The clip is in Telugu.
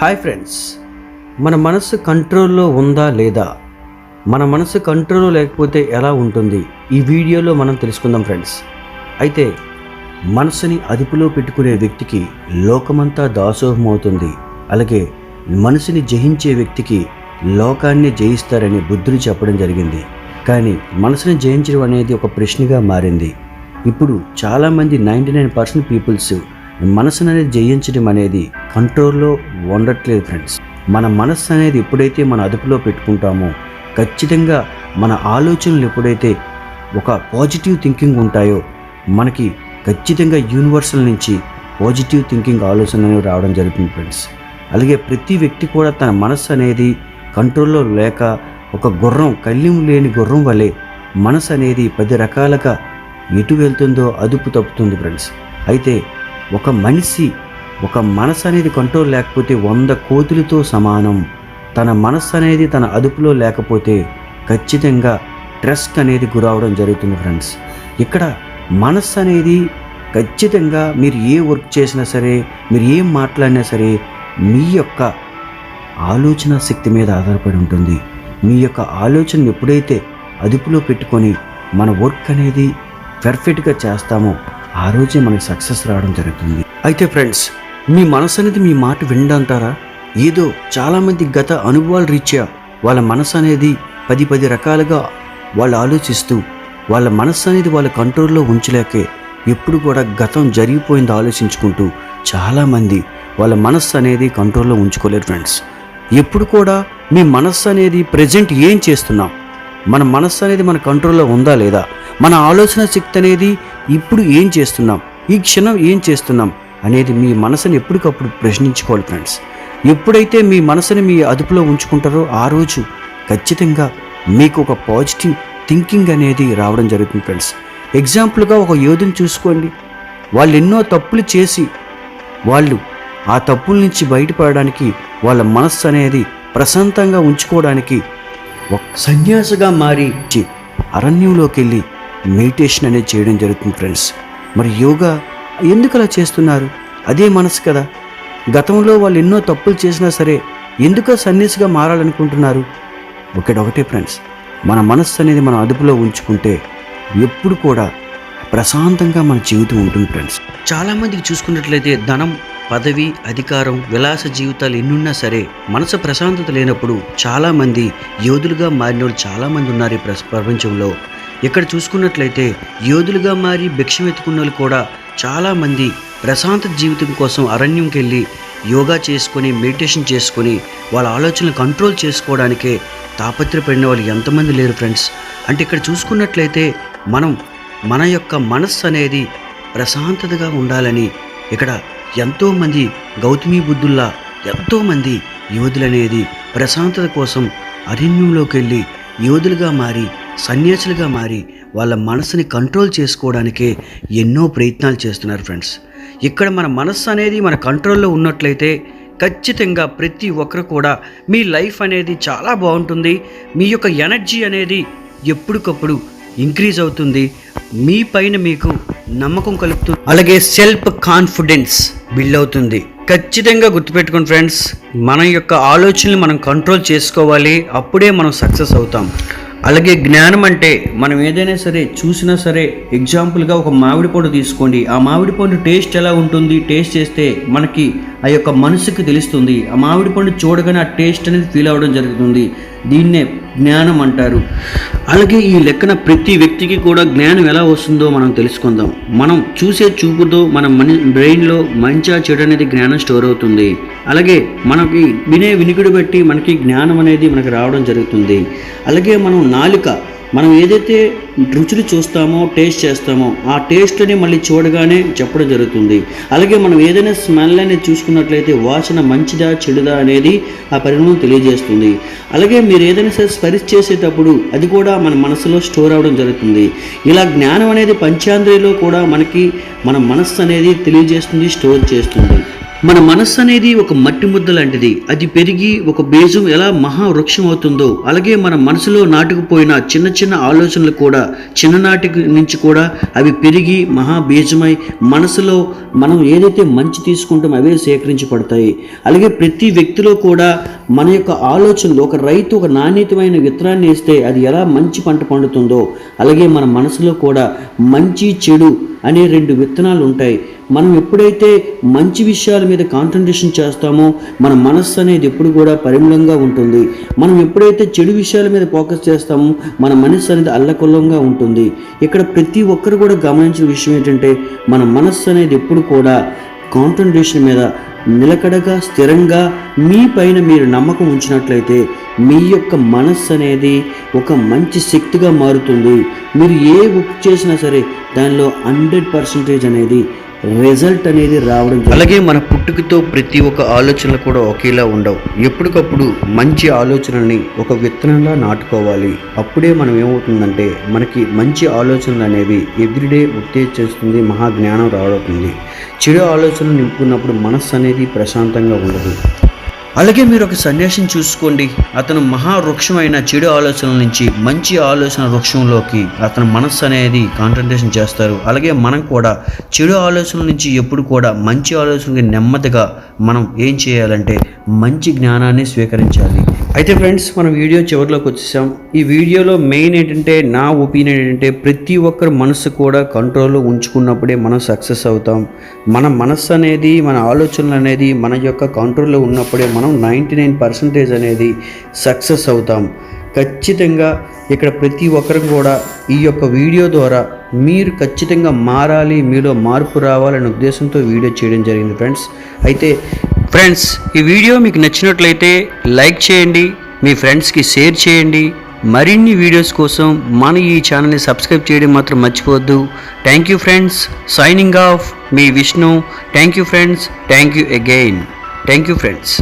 హాయ్ ఫ్రెండ్స్ మన మనసు కంట్రోల్లో ఉందా లేదా? మన మనసు కంట్రోల్లో లేకపోతే ఎలా ఉంటుంది? ఈ వీడియోలో మనం తెలుసుకుందాం ఫ్రెండ్స్ అయితే మనసుని అదుపులో పెట్టుకునే వ్యక్తికి లోకమంతా దాసోహం అవుతుంది అలాగే మనసుని జయించే వ్యక్తికి లోకాన్ని జయిస్తారని బుద్ధుడు చెప్పడం జరిగింది. కానీ మనసుని జయించడం అనేది ఒక ప్రశ్నగా మారింది. ఇప్పుడు చాలామంది నైంటీ నైన్ పర్సెంట్ పీపుల్స్ మనసును అనేది జయించడం అనేది కంట్రోల్లో ఉండట్లేదు ఫ్రెండ్స్ మన మనస్సు అనేది ఎప్పుడైతే మన అదుపులో పెట్టుకుంటామో ఖచ్చితంగా మన ఆలోచనలు ఎప్పుడైతే ఒక పాజిటివ్ థింకింగ్ ఉంటాయో మనకి ఖచ్చితంగా యూనివర్సల్ నుంచి పాజిటివ్ థింకింగ్ ఆలోచన అనేవి రావడం జరుగుతుంది ఫ్రెండ్స్ అలాగే ప్రతి వ్యక్తి కూడా తన మనస్సు అనేది కంట్రోల్లో లేక ఒక గుర్రం కళ్ళెం లేని గుర్రం వలె మనసు అనేది పది రకాలుగా ఎటు వెళ్తుందో అదుపు తప్పుతుంది ఫ్రెండ్స్ అయితే ఒక మనిషి ఒక మనసు అనేది కంట్రోల్ లేకపోతే వంద కోతులతో సమానం. తన మనస్సు అనేది తన అదుపులో లేకపోతే ఖచ్చితంగా స్ట్రెస్కి అనేది గురవడం జరుగుతుంది ఫ్రెండ్స్. ఇక్కడ మనస్సు అనేది ఖచ్చితంగా మీరు ఏ వర్క్ చేసినా సరే మీరు ఏం మాట్లాడినా సరే మీ యొక్క ఆలోచన శక్తి మీద ఆధారపడి ఉంటుంది. మీ యొక్క ఆలోచన ఎప్పుడైతే అదుపులో పెట్టుకొని మన వర్క్ అనేది పెర్ఫెక్ట్గా చేస్తామో ఆ రోజే మనకి సక్సెస్ రావడం జరుగుతుంది. అయితే ఫ్రెండ్స్ మీ మనసు అనేది మీ మాట విండంటారా ఏదో చాలామంది గత అనుభవాల రీత్యా వాళ్ళ మనసు అనేది పది పది రకాలుగా వాళ్ళు ఆలోచిస్తూ వాళ్ళ మనసు అనేది వాళ్ళ కంట్రోల్లో ఉంచలేకే ఎప్పుడు కూడా గతం జరిగిపోయింది ఆలోచించుకుంటూ చాలామంది వాళ్ళ మనస్సు అనేది కంట్రోల్లో ఉంచుకోలేరు ఫ్రెండ్స్ ఎప్పుడు కూడా మీ మనస్సు అనేది ప్రజెంట్ ఏం చేస్తున్నాం మన మనస్సు అనేది మన కంట్రోల్లో ఉందా లేదా? మన ఆలోచన శక్తి అనేది ఇప్పుడు ఏం చేస్తున్నాం? ఈ క్షణం ఏం చేస్తున్నాం? అనేది మీ మనసుని ఎప్పటికప్పుడు ప్రశ్నించుకోవాలి ఫ్రెండ్స్ ఎప్పుడైతే మీ మనసుని మీ అదుపులో ఉంచుకుంటారో ఆ రోజు ఖచ్చితంగా మీకు ఒక పాజిటివ్ థింకింగ్ అనేది రావడం జరుగుతుంది ఫ్రెండ్స్ ఎగ్జాంపుల్గా ఒక యోధుని చూసుకోండి. వాళ్ళు ఎన్నో తప్పులు చేసి వాళ్ళు ఆ తప్పుల నుంచి బయటపడడానికి వాళ్ళ మనస్సు అనేది ప్రశాంతంగా ఉంచుకోవడానికి సన్యాసిగా మారి అరణ్యంలోకి వెళ్ళి మెడిటేషన్ అనేది చేయడం జరుగుతుంది ఫ్రెండ్స్ మరి యోగా ఎందుకు అలా చేస్తున్నారు? అదే మనసు కదా. గతంలో వాళ్ళు ఎన్నో తప్పులు చేసినా సరే ఎందుకు సన్యాసిగా మారాలనుకుంటున్నారు? ఒకటొకటే ఫ్రెండ్స్ మన మనస్సు అనేది మన అదుపులో ఉంచుకుంటే ఎప్పుడు కూడా ప్రశాంతంగా మన జీవితం ఉంటుంది ఫ్రెండ్స్ చాలామందికి చూసుకున్నట్లయితే ధనం పదవి అధికారం విలాస జీవితాలు ఎన్నున్నా సరే మనసు ప్రశాంతత లేనప్పుడు చాలామంది యోధులుగా మారిన వాళ్ళు చాలామంది ఉన్నారు ఈ ప్రపంచంలో. ఇక్కడ చూసుకున్నట్లయితే యోధులుగా మారి భిక్షం ఎత్తుకున్న వాళ్ళు కూడా చాలామంది ప్రశాంత జీవితం కోసం అరణ్యంకి వెళ్ళి యోగా చేసుకొని మెడిటేషన్ చేసుకొని వాళ్ళ ఆలోచనలు కంట్రోల్ చేసుకోవడానికే తాపత్రపడిన వాళ్ళు ఎంతమంది లేరు ఫ్రెండ్స్. అంటే ఇక్కడ చూసుకున్నట్లయితే మనం మన యొక్క మనస్సు అనేది ప్రశాంతతగా ఉండాలని ఇక్కడ ఎంతోమంది గౌతమి బుద్ధుల్లా ఎంతోమంది యోధులనేది ప్రశాంతత కోసం అరణ్యంలోకి వెళ్ళి యోధులుగా మారి సన్యాసులుగా మారి వాళ్ళ మనసుని కంట్రోల్ చేసుకోవడానికే ఎన్నో ప్రయత్నాలు చేస్తున్నారు ఫ్రెండ్స్. ఇక్కడ మన మనస్సు అనేది మన కంట్రోల్లో ఉన్నట్లయితే ఖచ్చితంగా ప్రతి ఒక్కరు కూడా మీ లైఫ్ అనేది చాలా బాగుంటుంది. మీ యొక్క ఎనర్జీ అనేది ఎప్పటికప్పుడు ఇంక్రీజ్ అవుతుంది. మీ పైన మీకు నమ్మకం కలుపుతుంది అలాగే సెల్ఫ్ కాన్ఫిడెన్స్ బిల్డ్ అవుతుంది. ఖచ్చితంగా గుర్తుపెట్టుకోండి ఫ్రెండ్స్ మన యొక్క ఆలోచనలు మనం కంట్రోల్ చేసుకోవాలి అప్పుడే మనం సక్సెస్ అవుతాం. అలాగే జ్ఞానం అంటే మనం ఏదైనా సరే చూసినా సరే ఎగ్జాంపుల్గా ఒక మామిడి పండు తీసుకోండి. ఆ మామిడి పండు టేస్ట్ ఎలా ఉంటుంది? టేస్ట్ చేస్తే మనకి ఆ యొక్క మనసుకి తెలుస్తుంది. ఆ మామిడి పండు చూడగానే ఆ టేస్ట్ అనేది ఫీల్ అవ్వడం జరుగుతుంది. దీన్నే జ్ఞానం అంటారు. అలాగే ఈ లెక్కన ప్రతి వ్యక్తికి కూడా జ్ఞానం ఎలా వస్తుందో మనం తెలుసుకుందాం. మనం చూసే చూపుతో మన మని బ్రెయిన్లో మంచిగా చెడు అనేది జ్ఞానం స్టోర్ అవుతుంది. అలాగే మనకి వినే వినికిడి బట్టి మనకి జ్ఞానం అనేది మనకి రావడం జరుగుతుంది. అలాగే మనం నాలుక మనం ఏదైతే రుచులు చూస్తామో టేస్ట్ చేస్తామో ఆ టేస్ట్ని మళ్ళీ చూడగానే చెప్పడం జరుగుతుంది. అలాగే మనం ఏదైనా స్మెల్ అనేది చూసుకున్నట్లయితే వాసన మంచిదా చెడుదా అనేది ఆ పరిణామం తెలియజేస్తుంది. అలాగే మీరు ఏదైనా సరే స్పరిశ చేసేటప్పుడు అది కూడా మన మనసులో స్టోర్ అవ్వడం జరుగుతుంది. ఇలా జ్ఞానం అనేది పంచాంద్రిలో కూడా మనకి మన మనస్సు అనేది తెలియజేస్తుంది స్టోర్ చేస్తుంది. మన మనస్సు అనేది ఒక మట్టి ముద్ద లాంటిది. అది పెరిగి ఒక బీజం ఎలా మహావృక్షం అవుతుందో అలాగే మన మనసులో నాటుకుపోయిన చిన్న చిన్న ఆలోచనలు కూడా చిన్ననాటి నుంచి కూడా అవి పెరిగి మహా బీజమై మనసులో మనం ఏదైతే మంచి తీసుకుంటామో అవే సేకరించబడతాయి. అలాగే ప్రతి వ్యక్తిలో కూడా మన యొక్క ఆలోచనలు ఒక రైతు ఒక నాణ్యతమైన విత్తనాన్ని వేస్తే అది ఎలా మంచి పంట పండుతుందో అలాగే మన మనసులో కూడా మంచి చెడు అనే రెండు విత్తనాలు ఉంటాయి. మనం ఎప్పుడైతే మంచి విషయాల మీద కాన్సన్ట్రేషన్ చేస్తామో మన మనస్సు అనేది ఎప్పుడు కూడా పరిమళంగా ఉంటుంది. మనం ఎప్పుడైతే చెడు విషయాల మీద ఫోకస్ చేస్తామో మన మనస్సు అనేది అల్లకొల్లంగా ఉంటుంది. ఇక్కడ ప్రతి ఒక్కరు కూడా గమనించిన విషయం ఏంటంటే మన మనస్సు అనేది ఎప్పుడు కూడా కాన్సన్ట్రేషన్ మీద నిలకడగా స్థిరంగా మీ పైన మీరు నమ్మకం ఉంచినట్లయితే మీ యొక్క మనస్సు అనేది ఒక మంచి శక్తిగా మారుతుంది. మీరు ఏ బుక్ చేసినా సరే దానిలో హండ్రెడ్ పర్సెంటేజ్ అనేది రిజల్ట్ అనేది రావడం అలాగే మన పుట్టుకతో ప్రతి ఒక్క ఆలోచనలు కూడా ఒకేలా ఉండవు. ఎప్పటికప్పుడు మంచి ఆలోచనల్ని ఒక విత్తనంలా నాటుకోవాలి. అప్పుడే మనం ఏమవుతుందంటే మనకి మంచి ఆలోచనలు అనేవి ఎవ్రీడే ఉత్తేజేస్తుంది మహా జ్ఞానం రావడుతుంది చెడు ఆలోచనలు నింపుకున్నప్పుడు మనస్సు అనేది ప్రశాంతంగా ఉండదు. అలాగే మీరు ఒక సన్యాసిని చూసుకోండి. అతను మహావృక్షమైన చెడు ఆలోచనల నుంచి మంచి ఆలోచన వృక్షంలోకి అతని మనస్సు అనేది కాన్సన్ట్రేషన్ చేస్తారు. అలాగే మనం కూడా చెడు ఆలోచనల నుంచి ఎప్పుడు కూడా మంచి ఆలోచనకి నెమ్మదిగా మనం ఏం చేయాలంటే మంచి జ్ఞానాన్ని స్వీకరించాలి. అయితే ఫ్రెండ్స్ మనం వీడియో చివరిలోకి వచ్చేసాం. ఈ వీడియోలో మెయిన్ ఏంటంటే నా ఒపీనియన్ ఏంటంటే ప్రతి ఒక్కరి మనసు కూడా కంట్రోల్లో ఉంచుకున్నప్పుడే మనం సక్సెస్ అవుతాం. మన మనస్సు అనేది మన ఆలోచనలు అనేది మన యొక్క కంట్రోల్లో ఉన్నప్పుడే మనం నైంటీ నైన్ పర్సెంటేజ్ అనేది సక్సెస్ అవుతాం. ఖచ్చితంగా ఇక్కడ ప్రతి ఒక్కరు కూడా ఈ యొక్క వీడియో ద్వారా మీరు ఖచ్చితంగా మారాలి మీలో మార్పు రావాలనే ఉద్దేశంతో వీడియో చేయడం జరిగింది ఫ్రెండ్స్. అయితే ఫ్రెండ్స్ ఈ వీడియో మీకు నచ్చినట్లయితే లైక్ చేయండి మీ ఫ్రెండ్స్కి షేర్ చేయండి. మరిన్ని వీడియోస్ కోసం మన ఈ ఛానల్ని సబ్స్క్రైబ్ చేయడం మాత్రం మర్చిపోవద్దు. Thank you friends signing off me Vishnu. Thank you friends thank you again thank you friends